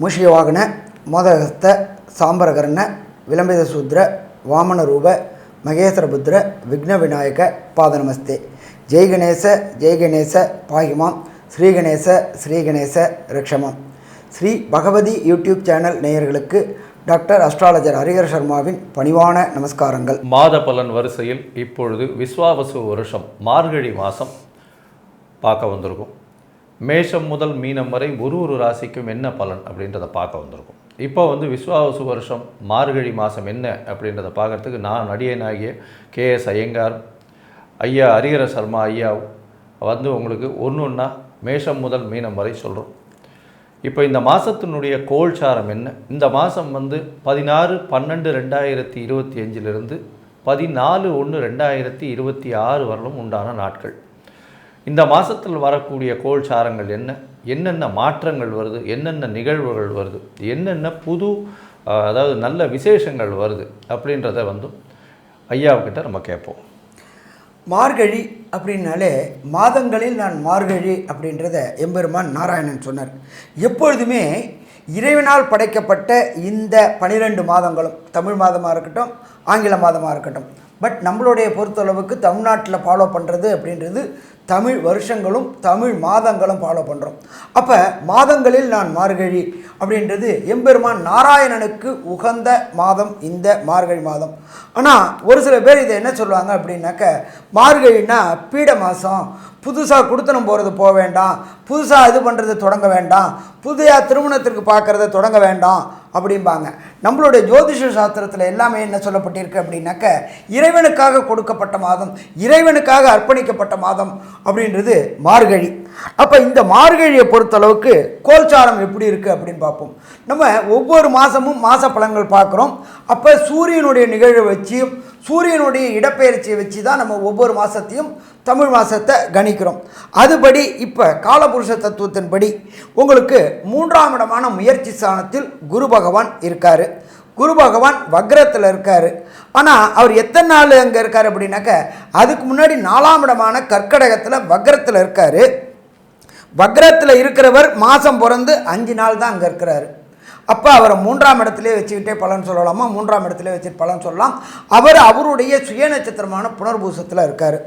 மூஷிகவாகன மோதகஸ்த சாம்பரகர்ண விளம்பித சூத்ர வாமன ரூப மகேஸ்வரபுத்திர விக்ன விநாயக பாதநமஸ்தே ஜெய்கணேச ஜெய்கணேச ஜெய் கணேச பாகிமாம். ஸ்ரீ கணேச ஸ்ரீ ஸ்ரீ பகவதி யூடியூப் சேனல் நேயர்களுக்கு டாக்டர் அஸ்ட்ராலஜர் ஹரிகர் சர்மாவின் பணிவான நமஸ்காரங்கள். மாத பலன் வரிசையில் இப்பொழுது விஸ்வாவசு வருஷம் மார்கழி மாதம் பார்க்க வந்திருக்கும். மேஷம் முதல் மீனம் வரை ஒரு ஒரு ராசிக்கும் என்ன பலன் அப்படின்றத பார்க்க வந்திருக்கும். இப்போ வந்து விஸ்வாவசு வருஷம் மார்கழி மாதம் என்ன அப்படின்றத பார்க்கறதுக்கு நான் நடிகனாகிய கே எஸ் ஐயங்கார் ஐயா ஹரிஹர சர்மா ஐயா வந்து உங்களுக்கு ஒன்று ஒன்றா மேஷம் முதல் மீனம் வரை சொல்கிறோம் இப்போ இந்த மாதத்தினுடைய கோல்சாரம் என்ன? இந்த மாதம் வந்து பதினாறு பன்னெண்டு ரெண்டாயிரத்தி இருபத்தி அஞ்சிலிருந்து பதினாலு ஒன்று ரெண்டாயிரத்தி இருபத்தி ஆறு வரலும் உண்டான நாட்கள். இந்த மாதத்தில் வரக்கூடிய கோல்சாரங்கள் என்ன? என்னென்ன மாற்றங்கள் வருது? என்னென்ன நிகழ்வுகள் வருது? என்னென்ன புது அதாவது நல்ல விசேஷங்கள் வருது அப்படின்றத வந்து ஐயாவுக்கிட்ட நம்ம கேட்போம். மார்கழி அப்படின்னாலே மாதங்களில் நான் மார்கழி அப்படின்றத எம்பெருமான் நாராயணன் சொன்னார். எப்பொழுதுமே இறைவனால் படைக்கப்பட்ட இந்த பனிரெண்டு மாதங்களும் தமிழ் மாதமாக இருக்கட்டும் ஆங்கில மாதமாக இருக்கட்டும் பட் நம்மளுடைய பொறுத்தளவுக்கு தமிழ்நாட்டில் ஃபாலோ பண்ணுறது அப்படின்றது தமிழ் வருஷங்களும் தமிழ் மாதங்களும் ஃபாலோ பண்ணுறோம் அப்போ மாதங்களில் நான் மார்கழி அப்படின்றது எம்பெருமான் நாராயணனுக்கு உகந்த மாதம் இந்த மார்கழி மாதம். ஆனால் ஒரு சில பேர் இதை என்ன சொல்லுவாங்க அப்படின்னாக்க மார்கழின்னா பீட மாதம் புதுசாக குடுத்தனம் போகிறது போக வேண்டாம். புதுசாக இது பண்ணுறது தொடங்க வேண்டாம். புதிய திருமணத்திற்கு பார்க்குறத தொடங்க வேண்டாம். அப்படிம்பாங்க. நம்மளுடைய ஜோதிஷ சாஸ்திரத்தில் எல்லாமே என்ன சொல்லப்பட்டிருக்கு அப்படின்னாக்க இறைவனுக்காக கொடுக்கப்பட்ட மாதம் இறைவனுக்காக அர்ப்பணிக்கப்பட்ட மாதம் அப்படின்றது மார்கழி. அப்போ இந்த மார்கழியை பொறுத்தளவுக்கு கோல்சாரம் எப்படி இருக்குது அப்படின்னு பார்ப்போம். நம்ம ஒவ்வொரு மாதமும் மாத பலன்கள் பார்க்குறோம். அப்போ சூரியனுடைய நிகழ்வை வச்சு சூரியனுடைய இடப்பெயர்ச்சியை வச்சு தான் நம்ம ஒவ்வொரு மாதத்தையும் தமிழ் மாதத்தை கணிக்கிறோம். அதுபடி இப்போ காலபுருஷ தத்துவத்தின்படி உங்களுக்கு மூன்றாம் இடமான முயற்சி ஸ்தானத்தில் குரு பகவான் இருக்கார். குரு பகவான் வக்ரத்தில் இருக்கார். ஆனால் அவர் எத்தனை நாள் அங்கே இருக்கார் அப்படின்னாக்க அதுக்கு முன்னாடி நாலாம் இடமான கற்கடகத்தில் வக்ரத்தில் இருக்கார். வக்ரத்தில் இருக்கிறவர் மாதம் பிறந்து அஞ்சு நாள் தான் அங்கே இருக்கிறாரு. அப்போ அவரை மூன்றாம் இடத்துலேயே வச்சுக்கிட்டே பலன் சொல்லலாமா? மூன்றாம் இடத்துல வச்சுட்டு பலன் சொல்லலாம். அவர் அவருடைய சுய நட்சத்திரமான புனர்பூசத்தில் இருக்கார்.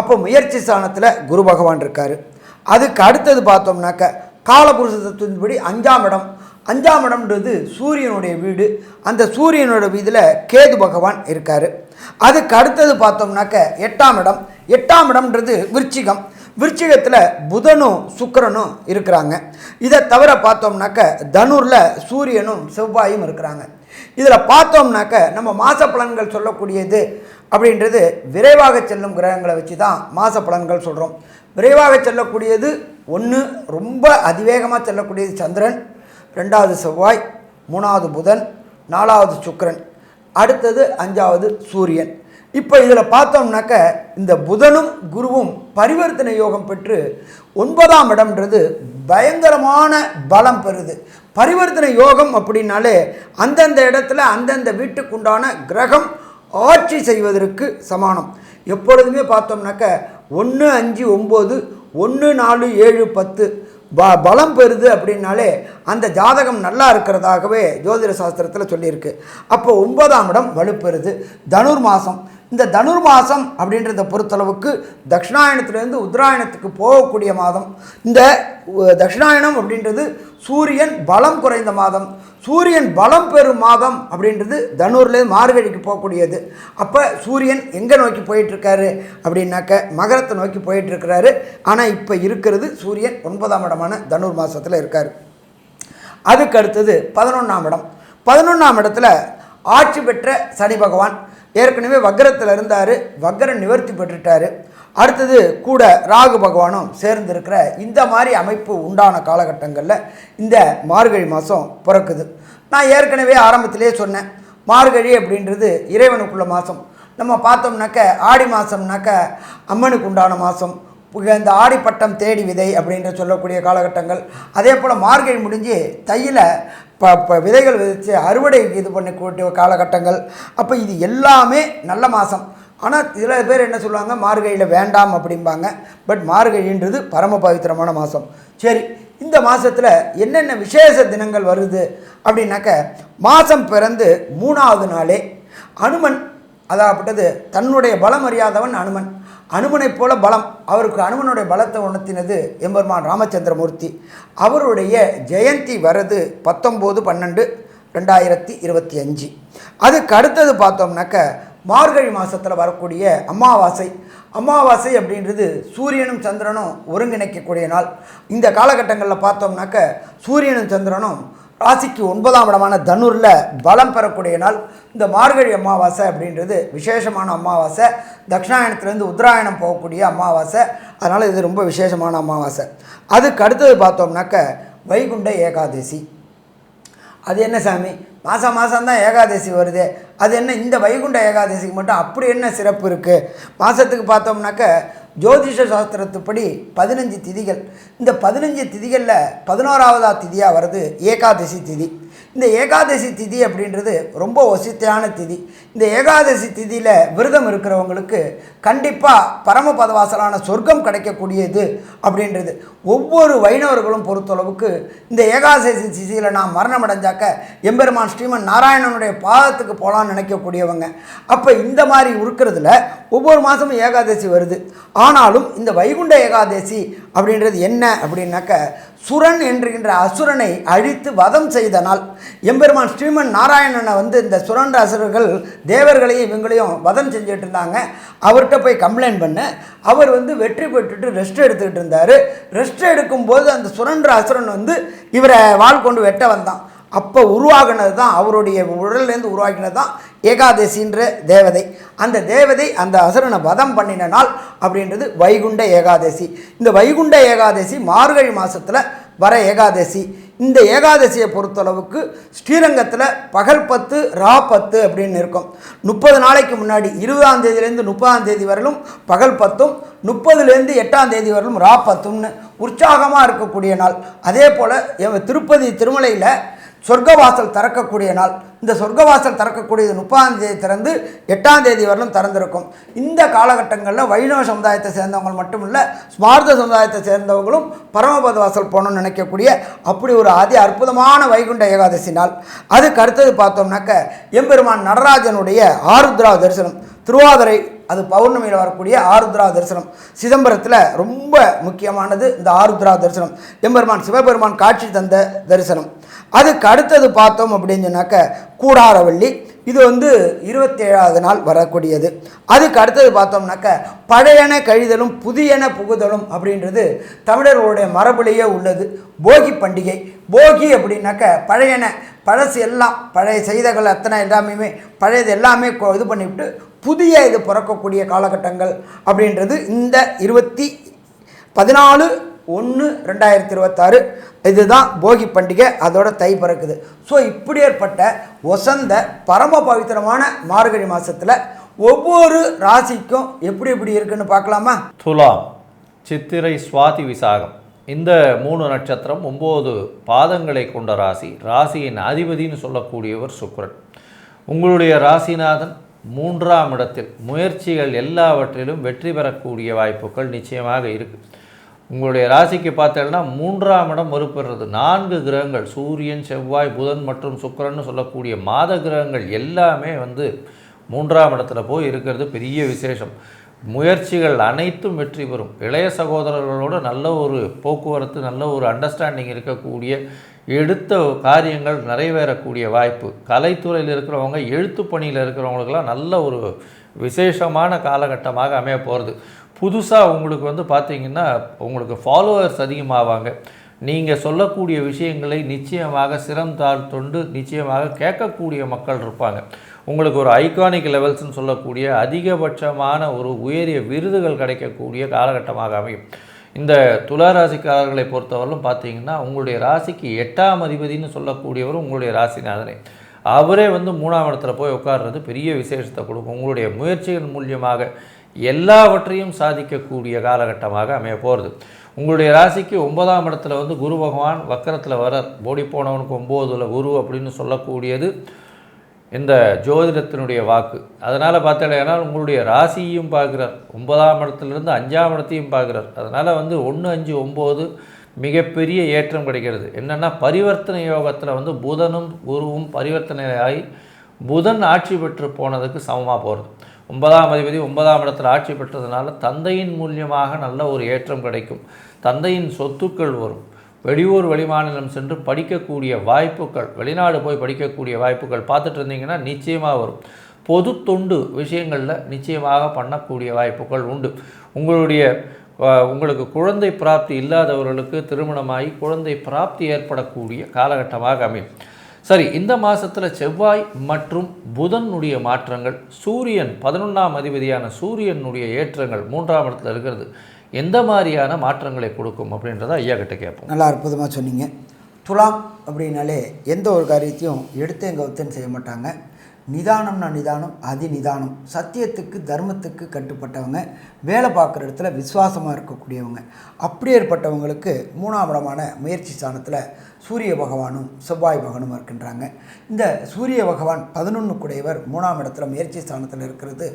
அப்போ முயற்சி ஸ்தானத்தில் குரு பகவான் இருக்கார். அதுக்கு அடுத்தது பார்த்தோம்னாக்க காலபுருஷ தத்துவத்தின்படி அஞ்சாம் இடம். அஞ்சாம் இடம்ன்றது சூரியனுடைய வீடு. அந்த சூரியனோட வீதியில் கேது பகவான் இருக்கார். அதுக்கு அடுத்தது பார்த்தோம்னாக்க எட்டாம் இடம். எட்டாம் இடம்ன்றது விருச்சிகம். விருச்சிகத்தில் புதனும் சுக்கரனும் இருக்கிறாங்க. இதை தவிர பார்த்தோம்னாக்க தனுரில் சூரியனும் செவ்வாயும் இருக்கிறாங்க. இதில் பார்த்தோம்னாக்க நம்ம மாச பலன்கள் சொல்லக்கூடியது அப்படின்றது விரைவாக செல்லும் கிரகங்களை வச்சு தான் மாச பலன்கள் சொல்கிறோம் விரைவாக செல்லக்கூடியது ஒன்று ரொம்ப அதிவேகமாக செல்லக்கூடியது சந்திரன் ரெண்டாவது செவ்வாய் மூணாவது புதன் நாலாவது சுக்கரன் அடுத்தது அஞ்சாவது சூரியன். இப்போ இதில் பார்த்தோம்னாக்க இந்த புதனும் குருவும் பரிவர்த்தனை யோகம் பெற்று ஒன்பதாம் இடம்ன்றது பயங்கரமான பலம் பெறுது. பரிவர்த்தனை யோகம் அப்படின்னாலே அந்தந்த இடத்துல அந்தந்த வீட்டுக்குண்டான கிரகம் ஆட்சி செய்வதற்கு சமானம். எப்பொழுதுமே பார்த்தோம்னாக்க ஒன்று அஞ்சு ஒம்பது ஒன்று நாலு ஏழு பத்து ப பலம் பெறுது அப்படின்னாலே அந்த ஜாதகம் நல்லா இருக்கிறதாகவே ஜோதிட சாஸ்திரத்தில் சொல்லியிருக்கு. அப்போ ஒன்பதாம் இடம் வலுப்பெறுது. தனுர் மாதம் இந்த தனுர் மாதம் அப்படின்றத பொறுத்தளவுக்கு தட்சிணாயனத்துலேருந்து உத்தராயணத்துக்கு போகக்கூடிய மாதம். இந்த தட்சிணாயணம் அப்படின்றது சூரியன் பலம் குறைந்த மாதம். சூரியன் பலம் பெறும் மாதம் அப்படின்றது தனுர்லேருந்து மார்கழிக்கு போகக்கூடியது. அப்போ சூரியன் எங்கே நோக்கி போயிட்டுருக்காரு அப்படின்னாக்க மகரத்தை நோக்கி போயிட்டுருக்கிறாரு. ஆனால் இப்போ இருக்கிறது சூரியன் ஒன்பதாம் இடமான தனுர் மாதத்தில் இருக்கார். அதுக்கு அடுத்தது பதினொன்றாம் இடம். பதினொன்றாம் இடத்துல ஆட்சி பெற்ற சனி பகவான் ஏற்கனவே வக்ரத்தில் இருந்தார் வக்ர நிவர்த்தி பெற்றுட்டார். அடுத்தது கூட ராகு பகவானும் சேர்ந்திருக்கிற இந்த மாதிரி அமைப்பு உண்டான காலகட்டங்களில் இந்த மார்கழி மாதம் பிறக்குது. நான் ஏற்கனவே ஆரம்பத்திலே சொன்னேன் மார்கழி அப்படின்றது இறைவனுக்குள்ள மாதம் நம்ம பார்த்தோம்னாக்க ஆடி மாதம்னாக்க அம்மனுக்கு உண்டான மாதம் இந்த ஆடிப்பட்டம் தேடி விதை அப்படின்ற சொல்லக்கூடிய காலகட்டங்கள். அதே போல் மார்கழி முடிஞ்சு தையில் ப ப விதைகள் விதைச்சு அறுவடை இது பண்ணக்கூடிய காலகட்டங்கள். அப்போ இது எல்லாமே நல்ல மாதம் ஆனால் சில பேர் என்ன சொல்லுவாங்க? மார்கழியில் வேண்டாம் அப்படிம்பாங்க. பட் மார்கழின்றது பரம பவித்திரமான மாதம் சரி இந்த மாதத்தில் என்னென்ன விசேஷ தினங்கள் வருது அப்படின்னாக்க மாதம் பிறந்து மூணாவது நாளே அனுமன் அதாகப்பட்டது தன்னுடைய பலம் அறியாதவன் அனுமன். அனுமனைப் போல பலம். அவருக்கு அனுமனுடைய பலத்தை உணர்த்தினது எம்பெருமான் ராமச்சந்திரமூர்த்தி. அவருடைய ஜெயந்தி வரது பத்தொம்போது பன்னெண்டு ரெண்டாயிரத்தி இருபத்தி அஞ்சு. அதுக்கு அடுத்தது பார்த்தோம்னாக்க மார்கழி மாதத்தில் வரக்கூடிய அமாவாசை. அமாவாசை அப்படின்றது சூரியனும் சந்திரனும் ஒருங்கிணைக்கக்கூடிய நாள். இந்த காலகட்டங்களில் பார்த்தோம்னாக்க சூரியனும் சந்திரனும் ராசிக்கு ஒன்பதாம் இடமான தனுரில் பலம் பெறக்கூடிய நாள் இந்த மார்கழி அமாவாசை அப்படின்றது விசேஷமான அமாவாசை. தட்சிணாயனத்துலேருந்து உத்தராயணம் போகக்கூடிய அமாவாசை. அதனால் இது ரொம்ப விசேஷமான அமாவாசை. அதுக்கு அடுத்தது பார்த்தோம்னாக்க வைகுண்ட ஏகாதசி. அது என்ன சாமி? மாதம் மாதம்தான் ஏகாதசி வருது. அது என்ன இந்த வைகுண்ட ஏகாதசிக்கு மட்டும் அப்படி என்ன சிறப்பு இருக்குது மாதத்துக்கு பார்த்தோம்னாக்க ஜோதிஷ சாஸ்திரத்துப்படி பதினஞ்சு திதிகள். இந்த பதினஞ்சு திதிகளில் பதினோராவதா திதியாக வருது ஏகாதசி திதி. இந்த ஏகாதசி திதி அப்படின்றது ரொம்ப வசித்தையான திதி. இந்த ஏகாதசி திதியில் விரதம் இருக்கிறவங்களுக்கு கண்டிப்பாக பரமபதவாசலான சொர்க்கம் கிடைக்கக்கூடியது அப்படின்றது. ஒவ்வொரு வைணவர்களும் பொறுத்தளவுக்கு இந்த ஏகாதசி திதியில் நான் மரணம் அடைஞ்சாக்க எம்பெருமான் ஸ்ரீமன் நாராயணனுடைய பாதத்துக்கு போகலான்னு நினைக்கக்கூடியவங்க. அப்போ இந்த மாதிரி இருக்கிறதுல ஒவ்வொரு மாதமும் ஏகாதசி வருது. ஆனாலும் இந்த வைகுண்ட ஏகாதசி அப்படின்றது என்ன அப்படின்னாக்க சுரன் என்கின்ற அசுரனை அழித்து வதம் செய்த நாள். எம்பெருமான் ஸ்ரீமன் நாராயணனை வந்து இந்த சுரன் அசுரர்கள் தேவர்களையும் இவங்களையும் வதம் செஞ்சுட்டு இருந்தாங்க. அவர்கிட்ட போய் கம்ப்ளைண்ட் பண்ண. அவர் வந்து வெற்றி பெற்றுட்டு ரெஸ்ட் எடுத்துக்கிட்டு இருந்தார். ரெஸ்ட் எடுக்கும்போது அந்த சுரன்ற அசுரன் வந்து இவரை வாள் கொண்டு வெட்ட வந்தான். அப்போ உருவாகினது தான் அவருடைய உடல்லேருந்து உருவாக்கினது தான் ஏகாதசின்ற தேவதை. அந்த தேவதை அந்த அசுரனை வதம் பண்ணின நாள் அப்படின்றது வைகுண்ட ஏகாதசி. இந்த வைகுண்ட ஏகாதசி மார்கழி மாதத்தில் வர ஏகாதசி. இந்த ஏகாதசியை பொறுத்தளவுக்கு ஸ்ரீரங்கத்தில் பகல் பத்து ரா பத்து அப்படின்னு இருக்கும். முப்பது நாளைக்கு முன்னாடி இருபதாம் தேதியிலேருந்து முப்பதாம் தேதி வரலும் பகல் பத்தும் முப்பதுலேருந்து எட்டாம் தேதி வரலும் ரா பத்தும்னு உற்சாகமாக இருக்கக்கூடிய நாள். அதே போல் திருப்பதி திருமலையில் சொர்க்கவாசல் திறக்கக்கூடிய நாள். இந்த சொர்க்கவாசல் திறக்கக்கூடியது முப்பதாம் தேதி திறந்து எட்டாம் தேதி வரலும் திறந்திருக்கும். இந்த காலகட்டங்களில் வைணவ சமுதாயத்தை சேர்ந்தவங்க மட்டும் இல்லை ஸ்மார்த்த சமுதாயத்தை சேர்ந்தவங்களும் பரமபத வாசல் போகணும்னு நினைக்கக்கூடிய அப்படி ஒரு அதி அற்புதமான வைகுண்ட ஏகாதசி நாள். அதுக்கு அடுத்தது பார்த்தோம்னாக்க எம்பெருமான் நடராஜனுடைய ஆருத்ரா தரிசனம். திருவாதிரை அது பௌர்ணமியில் வரக்கூடிய ஆருத்ரா தரிசனம். சிதம்பரத்தில் ரொம்ப முக்கியமானது இந்த ஆருத்ரா தரிசனம். எம்பெருமான் சிவபெருமான் காட்சி தந்த தரிசனம். அதுக்கு அடுத்தது பார்த்தோம் அப்படின்னு சொன்னாக்க கூடாரவள்ளி. இது வந்து இருபத்தேழாவது நாள் வரக்கூடியது. அதுக்கு அடுத்தது பார்த்தோம்னாக்க பழையன கழிதலும் புதியன புகுதலும் அப்படின்றது தமிழர்களுடைய மரபுலேயே உள்ளது. போகி பண்டிகை. போகி அப்படின்னாக்க பழையன பழசு எல்லாம் பழைய செய்திகள் அத்தனை எல்லாமே பழையது எல்லாமே இது பண்ணிவிட்டு புதிய இது பிறக்கக்கூடிய காலகட்டங்கள் அப்படின்றது இந்த இருபத்தி பதினாலு ஒன்று ரெண்டாயிரத்தி இருபத்தாறு. இதுதான் போகி பண்டிகை அதோட தை பிறக்குது. ஸோ இப்படி ஏற்பட்ட ஒசந்த பரம பவித்திரமான மார்கழி மாதத்தில் ஒவ்வொரு ராசிக்கும் எப்படி எப்படி இருக்குன்னு பார்க்கலாமா? துலாம் சித்திரை சுவாதி விசாகம். இந்த மூணு நட்சத்திரம் ஒம்பது பாதங்களை கொண்ட ராசி. ராசியின் அதிபதின்னு சொல்லக்கூடியவர் சுக்கரன். உங்களுடைய ராசிநாதன் மூன்றாம் இடத்தில் முயற்சிகள் எல்லாவற்றிலும் வெற்றி பெறக்கூடிய வாய்ப்புகள் நிச்சயமாக இருக்குது உங்களுடைய ராசிக்கு பார்த்தீங்கன்னா மூன்றாம் இடம் வலுப்பெறுறது நான்கு கிரகங்கள் சூரியன் செவ்வாய் புதன் மற்றும் சுக்கிரன்னு சொல்லக்கூடிய மாத கிரகங்கள் எல்லாமே வந்து மூன்றாம் இடத்துல போய் இருக்கிறது பெரிய விசேஷம். முயற்சிகள் அனைத்தும் வெற்றி பெறும். இளைய சகோதரர்களோட நல்ல ஒரு போக்குவரத்து நல்ல ஒரு அண்டர்ஸ்டாண்டிங் இருக்கக்கூடிய எடுத்த காரியங்கள் நிறைவேறக்கூடிய வாய்ப்பு. கலைத்துறையில் இருக்கிறவங்க எழுத்து பணியில் இருக்கிறவங்களுக்கெல்லாம் நல்ல ஒரு விசேஷமான காலகட்டமாக அமைய போகிறது புதுசாக உங்களுக்கு வந்து பார்த்தீங்கன்னா உங்களுக்கு ஃபாலோவர்ஸ் அதிகமாவாங்க. நீங்கள் சொல்லக்கூடிய விஷயங்களை நிச்சயமாக சிரம் தாழ்த்தொண்டு நிச்சயமாக கேட்கக்கூடிய மக்கள் இருப்பாங்க. உங்களுக்கு ஒரு ஐகானிக் லெவல்ஸ்னு சொல்லக்கூடிய அதிகபட்சமான ஒரு உயரிய விருதுகள் கிடைக்கக்கூடிய காலகட்டமாக அமையும். இந்த துலா ராசிக்காரர்களை பொறுத்தவரையிலும் பார்த்தீங்கன்னா உங்களுடைய ராசிக்கு எட்டாம் அதிபதினு சொல்லக்கூடியவர் உங்களுடைய ராசிநாதனை. அவரே வந்து மூணாம் இடத்துல போய் உட்கார்றது பெரிய விசேஷத்தை கொடுக்கும். உங்களுடைய முயற்சிகள் மூலியமாக எல்லாவற்றையும் சாதிக்கக்கூடிய காலகட்டமாக அமைய போகிறது உங்களுடைய ராசிக்கு ஒன்பதாம் இடத்துல வந்து குரு பகவான் வக்கரத்தில் வரார் ஓடி போனவனுக்கு ஒம்போதில் குரு அப்படின்னு சொல்லக்கூடியது இந்த ஜோதிடத்தினுடைய வாக்கு. அதனால் பார்த்தீங்கன்னா உங்களுடைய ராசியையும் பார்க்குறார். ஒன்பதாம் இடத்துலேருந்து அஞ்சாம் இடத்தையும் பார்க்குறார். அதனால் வந்து ஒன்று அஞ்சு ஒம்பது மிகப்பெரிய ஏற்றம் கிடைக்கிறது. என்னென்னா பரிவர்த்தனை யோகத்தில் வந்து புதனும் குருவும் பரிவர்த்தனையாகி புதன் ஆட்சி பெற்று போனதுக்கு சமமாக போகிறது ஒன்பதாம் அதிபதி ஒன்பதாம் இடத்துல ஆட்சி பெற்றதுனால தந்தையின் மூலியமாக நல்ல ஒரு ஏற்றம் கிடைக்கும். தந்தையின் சொத்துக்கள் வரும். வெளியூர் வெளிமாநிலம் சென்று படிக்கக்கூடிய வாய்ப்புகள் வெளிநாடு போய் படிக்கக்கூடிய வாய்ப்புகள் பார்த்துட்டு இருந்தீங்கன்னா நிச்சயமாக வரும். பொது தொண்டு விஷயங்களில் நிச்சயமாக பண்ணக்கூடிய வாய்ப்புகள் உண்டு. உங்களுடைய உங்களுக்கு குழந்தை பிராப்தி இல்லாதவர்களுக்கு திருமணமாகி குழந்தை பிராப்தி ஏற்படக்கூடிய காலகட்டமாக அமையும். சரி இந்த மாதத்தில் செவ்வாய் மற்றும் புதனுடைய மாற்றங்கள் சூரியன் பதினொன்றாம் அதிபதியான சூரியனுடைய ஏற்றங்கள் மூன்றாம் இடத்துல இருக்கிறது. எந்த மாதிரியான மாற்றங்களை கொடுக்கும் அப்படின்றத ஐயா கிட்ட கேட்போம். நல்லா அற்புதமாக சொன்னீங்க. துலாம் அப்படின்னாலே எந்த ஒரு காரியத்தையும் எடுத்து எங்கள் ஒத்தன் செய்ய மாட்டாங்க. நிதானம்னா நிதானம் அதி நிதானம் சத்தியத்துக்கு தர்மத்துக்கு கட்டுப்பட்டவங்க வேலை பார்க்குற இடத்துல விசுவாசமாக இருக்கக்கூடியவங்க. அப்படி ஏற்பட்டவங்களுக்கு மூணாம் இடமான முயற்சி ஸ்தானத்தில் சூரிய பகவானும் செவ்வாய் பகவானும் இருக்கின்றாங்க. இந்த சூரிய பகவான் பதினொன்று குடையவர் மூணாம் இடத்துல முயற்சி ஸ்தானத்தில் இருக்கிறது.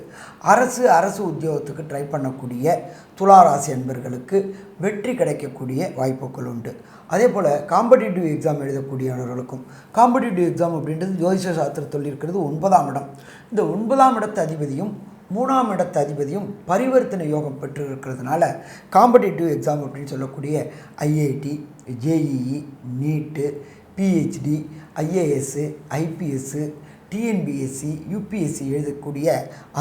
அரசு அரசு உத்தியோகத்துக்கு ட்ரை பண்ணக்கூடிய துளாராசி அன்பர்களுக்கு வெற்றி கிடைக்கக்கூடிய வாய்ப்புகள் உண்டு. அதே போல் காம்படிட்டிவ் எக்ஸாம் எழுதக்கூடியவர்களுக்கும் காம்படிட்டிவ் எக்ஸாம் அப்படின்றது ஜோதிஷ சாஸ்திரத்தில் இருக்கிறது ஒன்பதாம் இடம். இந்த ஒன்பதாம் இடத்து அதிபதியும் மூணாம் இடத்து அதிபதியும் பரிவர்த்தனை யோகம் பெற்று இருக்கிறதுனால காம்படிட்டிவ் எக்ஸாம் அப்படின்னு சொல்லக்கூடிய IIT JEE NEET PhD IAS IPS TNPSC UPSC எழுதக்கூடிய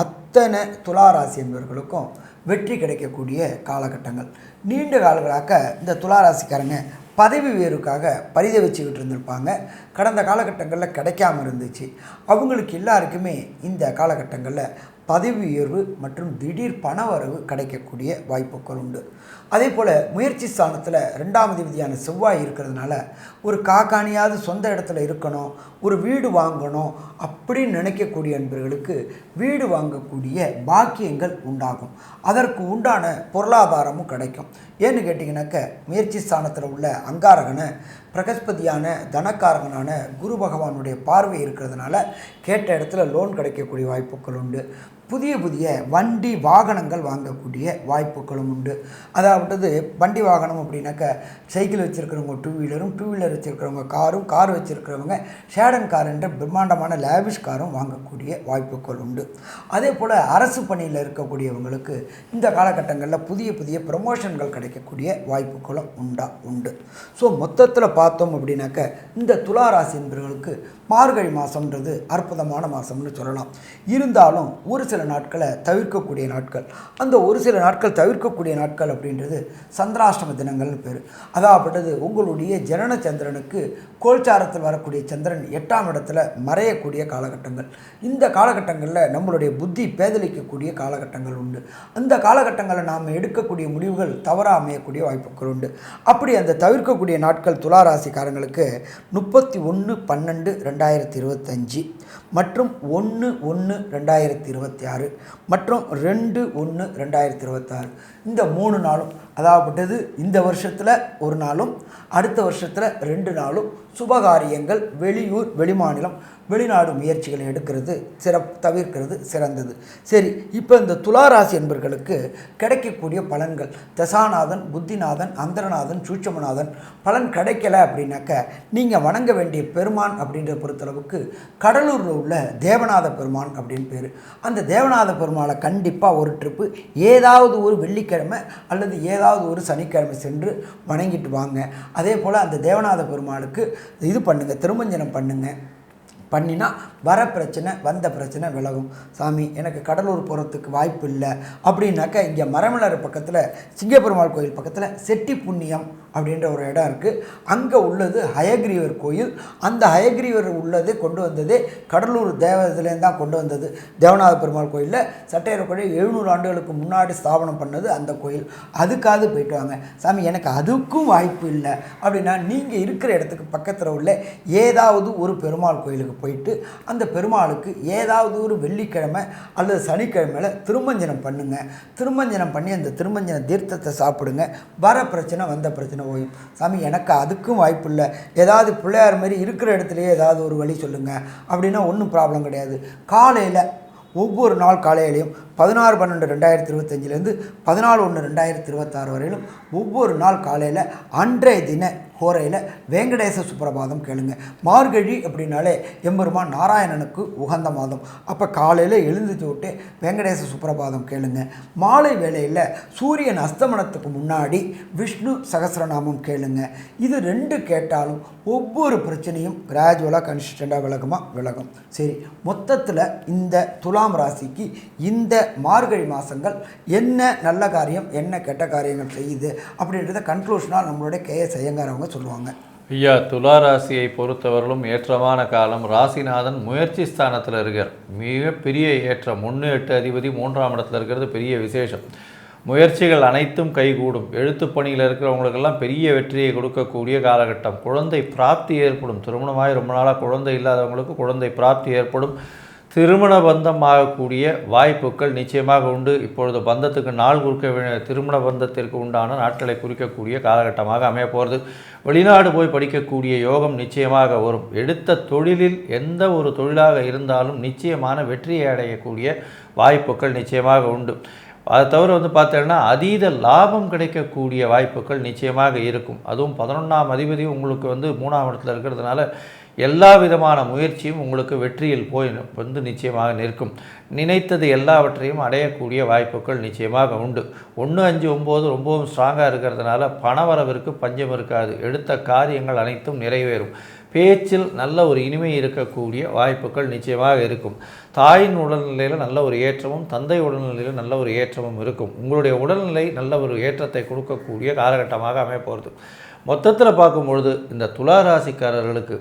அத்தனை துளாராசி என்பவர்களுக்கும் வெற்றி கிடைக்கக்கூடிய காலகட்டங்கள். நீண்ட காலங்களாக இந்த துளாராசிக்காரங்க பதவி உயர்வுக்காக பரிதவிச்சுக்கிட்டு இருந்திருப்பாங்க. கடந்த காலகட்டங்களில் கிடைக்காம இருந்துச்சு. அவங்களுக்கு எல்லாருக்குமே இந்த காலகட்டங்களில் பதவி உயர்வு மற்றும் திடீர் பண வரவு கிடைக்கக்கூடிய வாய்ப்புகள் உண்டு. அதே போல் முயற்சி ஸ்தானத்தில் ரெண்டாம் அதிபதியான செவ்வாய் இருக்கிறதுனால ஒரு காக்காணியாவது சொந்த இடத்துல இருக்கணும் ஒரு வீடு வாங்கணும் அப்படின்னு நினைக்கக்கூடிய நண்பர்களுக்கு வீடு வாங்கக்கூடிய பாக்கியங்கள் உண்டாகும். அதற்கு உண்டான பொருளாதாரமும் கிடைக்கும். ஏன்னு கேட்டிங்கனாக்க முயற்சி ஸ்தானத்தில் உள்ள அங்காரகனை பிரகஸ்பதியான தனக்காரகனான குரு பகவானுடைய பார்வை இருக்கிறதுனால கேட்ட இடத்துல லோன் கிடைக்கக்கூடிய வாய்ப்புகள் உண்டு. புதிய புதிய வண்டி வாகனங்கள் வாங்கக்கூடிய வாய்ப்புகளும் உண்டு. அதாவது வண்டி வாகனம் அப்படின்னாக்க சைக்கிள் வச்சுருக்கிறவங்க டூ வீலரும் டூ வீலர் வச்சுருக்கிறவங்க காரும் கார் வச்சுருக்கிறவங்க ஷேடன் கார் என்ற பிரம்மாண்டமான லேவிஷ் காரும் வாங்கக்கூடிய வாய்ப்புகள் உண்டு. அதே போல் அரசு பணியில் இருக்கக்கூடியவங்களுக்கு இந்த காலகட்டங்களில் புதிய புதிய ப்ரமோஷன்கள் கிடைக்கக்கூடிய வாய்ப்புகளும் உண்டா உண்டு. ஸோ மொத்தத்தில் பார்த்தோம் அப்படின்னாக்க இந்த துளாராசி என்பவர்களுக்கு மார்கழி மாதம்ன்றது அற்புதமான மாதம்னு சொல்லலாம். இருந்தாலும் ஒரு சில நாட்களை தவிர்க்கக்கூடிய நாட்கள் அந்த ஒரு சில நாட்கள் தவிர்க்கக்கூடிய நாட்கள் அப்படின்றது சந்திராஷ்டம தினங்கள்னு பேர். அதாவது உங்களுடைய ஜனன சந்திரனுக்கு கோல்சாரத்தில் வரக்கூடிய சந்திரன் எட்டாம் இடத்துல மறையக்கூடிய காலகட்டங்கள். இந்த காலகட்டங்களில் நம்மளுடைய புத்தி பேதலிக்கக்கூடிய காலகட்டங்கள் உண்டு. அந்த காலகட்டங்களில் நாம் எடுக்கக்கூடிய முடிவுகள் தவறாக அமையக்கூடிய வாய்ப்புகள் உண்டு. அப்படி அந்த தவிர்க்கக்கூடிய நாட்கள் துளாராசிக்காரங்களுக்கு முப்பத்தி ஒன்று பன்னெண்டு ரெண்டாயிரத்தி இருபத்தஞ்சி மற்றும் ஒன்று ஒன்று ரெண்டாயிரத்தி இருபத்தி ஆறு மற்றும் ரெண்டு ஒன்று ரெண்டாயிரத்தி இருபத்தாறு. இந்த மூணு நாளும் அதாவது இந்த வருஷத்தில் ஒரு நாளும் அடுத்த வருஷத்தில் ரெண்டு நாளும் சுபகாரியங்கள் வெளியூர் வெளிமாநிலம் வெளிநாடு முயற்சிகளை எடுக்கிறது சிறப் தவிர்க்கிறது சிறந்தது. சரி இப்போ இந்த துளாராசி என்பர்களுக்கு கிடைக்கக்கூடிய பலன்கள் தசாநாதன் புத்திநாதன் அந்தரநாதன் சூட்சமநாதன் பலன் கிடைக்கல அப்படின்னாக்க நீங்கள் வணங்க வேண்டிய பெருமான் அப்படின்ற பொறுத்தளவுக்கு கடலூரில் உள்ள தேவநாத பெருமான் அப்படின்னு பேர். அந்த தேவநாத பெருமாளை கண்டிப்பாக ஒரு ட்ரிப்பு ஏதாவது ஒரு வெள்ளிக்கிழமை அல்லது ஏதாவது ஒரு சனிக்கிழமை சென்று வணங்கிட்டு வாங்க. அதே போல் அந்த தேவநாத பெருமாளுக்கு இது பண்ணுங்கள் திருமஞ்சனம் பண்ணுங்கள் பண்ணினா வர பிரச்சனை வந்த பிரச்சனை விலகும். சாமி எனக்கு கடலூர் போகிறதுக்கு வாய்ப்பு இல்லை. அப்படின்னாக்கா இங்கே மரமலர் பக்கத்தில் சிங்கப்பெருமாள் கோயில் பக்கத்தில் செட்டி புண்ணியம் அப்படின்ற ஒரு இடம் இருக்குது அங்கே உள்ளது ஹயக்ரீவர் கோயில். அந்த ஹயக்ரீவர் உள்ளது கொண்டு வந்ததே கடலூர் தேவதுலேருந்து தான் கொண்டு வந்தது. தேவநாத பெருமாள் கோயிலில் சட்டையர கோயில் எழுநூறு ஆண்டுகளுக்கு முன்னாடி ஸ்தாபனம் பண்ணது அந்த கோயில். அதுக்காவது போயிட்டு வாங்க. சாமி எனக்கு அதுக்கும் வாய்ப்பு இல்லை. அப்படின்னா நீங்கள் இருக்கிற இடத்துக்கு பக்கத்தில் உள்ள ஏதாவது ஒரு பெருமாள் கோயிலுக்கு போயிட்டு அந்த பெருமாளுக்கு ஏதாவது ஒரு வெள்ளிக்கிழமை அல்லது சனிக்கிழமையில் திருமஞ்சனம் பண்ணுங்க. திருமஞ்சனம் பண்ணி அந்த திருமஞ்சன தீர்த்தத்தை சாப்பிடுங்க. வர பிரச்சனை வந்த பிரச்சனை ஓயும். சாமி எனக்கு அதுக்கும் வாய்ப்பு இல்லை. ஏதாவது பிள்ளையார் மாதிரி இருக்கிற இடத்துலையே ஏதாவது ஒரு வழி சொல்லுங்கள் அப்படின்னா ஒன்றும் ப்ராப்ளம் கிடையாது. காலையில் ஒவ்வொரு நாள் காலையிலையும் பதினாறு பன்னெண்டு ரெண்டாயிரத்தி இருபத்தஞ்சிலேருந்து பதினாலு ஒன்று ரெண்டாயிரத்தி இருபத்தாறு வரையிலும் ஒவ்வொரு நாள் காலையில் அன்றைய தின கோரையில் வெங்கடேச சுப்பிரபாதம் கேளுங்க. மார்கழி அப்படின்னாலே எம்பெருமான் நாராயணனுக்கு உகந்த மாதம். அப்போ காலையில் எழுந்துச்சு விட்டு வெங்கடேச சுப்பிரபாதம் கேளுங்க. மாலை வேளையில் சூரியன் அஸ்தமனத்துக்கு முன்னாடி விஷ்ணு சகசிரநாமம் கேளுங்க. இது ரெண்டு கேட்டாலும் ஒவ்வொரு பிரச்சனையும் கிராஜுவலாக கன்சிஸ்டண்ட்டாக விலகுமா? விலகும். சரி மொத்தத்தில் இந்த துலாம் ராசிக்கு இந்த மார்கழி மாதங்கள் என்ன நல்ல காரியம் என்ன கெட்ட காரியங்கள் செய்யுது அப்படின்றத கன்க்ளூஷனாக நம்மளுடைய கே எஸ் ஐயங்கார் அவங்க சொல்லுவாங்க. ஐயா துலா ராசியை பொறுத்தவரையிலும் ஏற்றமான காலம் ராசிநாதன் முயற்சி ஸ்தானத்தில் இருக்கார். மிகப்பெரிய ஏற்றம். ஒன்று எட்டு அதிபதி மூன்றாம் இடத்துல இருக்கிறது பெரிய விசேஷம். முயற்சிகள் அனைத்தும் கைகூடும். எழுத்து பணியில் இருக்கிறவங்களுக்கெல்லாம் பெரிய வெற்றியை கொடுக்கக்கூடிய காலகட்டம். குழந்தை பிராப்தி ஏற்படும். திருமணமாகி ரொம்ப நாளாக குழந்தை இல்லாதவங்களுக்கு குழந்தை பிராப்தி ஏற்படும். திருமண பந்தம் ஆகக்கூடிய வாய்ப்புகள் நிச்சயமாக உண்டு. இப்பொழுது பந்தத்துக்கு நாள் குறிக்க வே- திருமண பந்தத்திற்கு உண்டான நாட்களை குறிக்கக்கூடிய காலகட்டமாக அமைய போகிறது. வெளிநாடு போய் படிக்கக்கூடிய யோகம் நிச்சயமாக வரும். எடுத்த தொழிலில் எந்த ஒரு தொழிலாக இருந்தாலும் நிச்சயமான வெற்றியை அடையக்கூடிய வாய்ப்புகள் நிச்சயமாக உண்டு. அதை தவிர வந்து பார்த்தீங்கன்னா அதீத லாபம் கிடைக்கக்கூடிய வாய்ப்புகள் நிச்சயமாக இருக்கும். அதுவும் பதினொன்றாம் அதிபதி உங்களுக்கு வந்து மூணாம் இடத்துல இருக்கிறதுனால எல்லா விதமான முயற்சியும் உங்களுக்கு வெற்றியில் போய் வந்து நிச்சயமாக நிற்கும். நினைத்தது எல்லாவற்றையும் அடையக்கூடிய வாய்ப்புகள் நிச்சயமாக உண்டு. ஒன்று அஞ்சு ஒம்பது ரொம்பவும் ஸ்ட்ராங்காக இருக்கிறதுனால பணவரவிற்கு பஞ்சம் இருக்காது. எடுத்த காரியங்கள் அனைத்தும் நிறைவேறும். பேச்சில் நல்ல ஒரு இனிமை இருக்கக்கூடிய வாய்ப்புகள் நிச்சயமாக இருக்கும். தாயின் உடல்நிலையில் நல்ல ஒரு ஏற்றமும் தந்தை உடல்நிலையில் நல்ல ஒரு ஏற்றமும் இருக்கும். உங்களுடைய உடல்நிலை நல்ல ஒரு ஏற்றத்தை கொடுக்கக்கூடிய காலகட்டமாக அமையப்போகிறது மொத்தத்தில் மொத்தத்தில் பார்க்கும்பொழுது இந்த துலா ராசிக்காரர்களுக்கு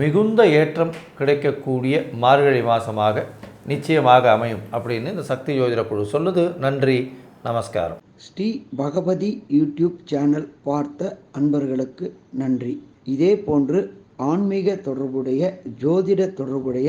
மிகுந்த ஏற்றம் கிடைக்கக்கூடிய மார்கழி மாதமாக நிச்சயமாக அமையும் அப்படின்னு இந்த சக்தி ஜோதிட குழு சொல்லுது. நன்றி நமஸ்காரம். ஸ்ரீ பகவதி யூடியூப் சேனல் பார்த்த அன்பர்களுக்கு நன்றி. இதே போன்று ஆன்மீக தொடர்புடைய ஜோதிட தொடர்புடைய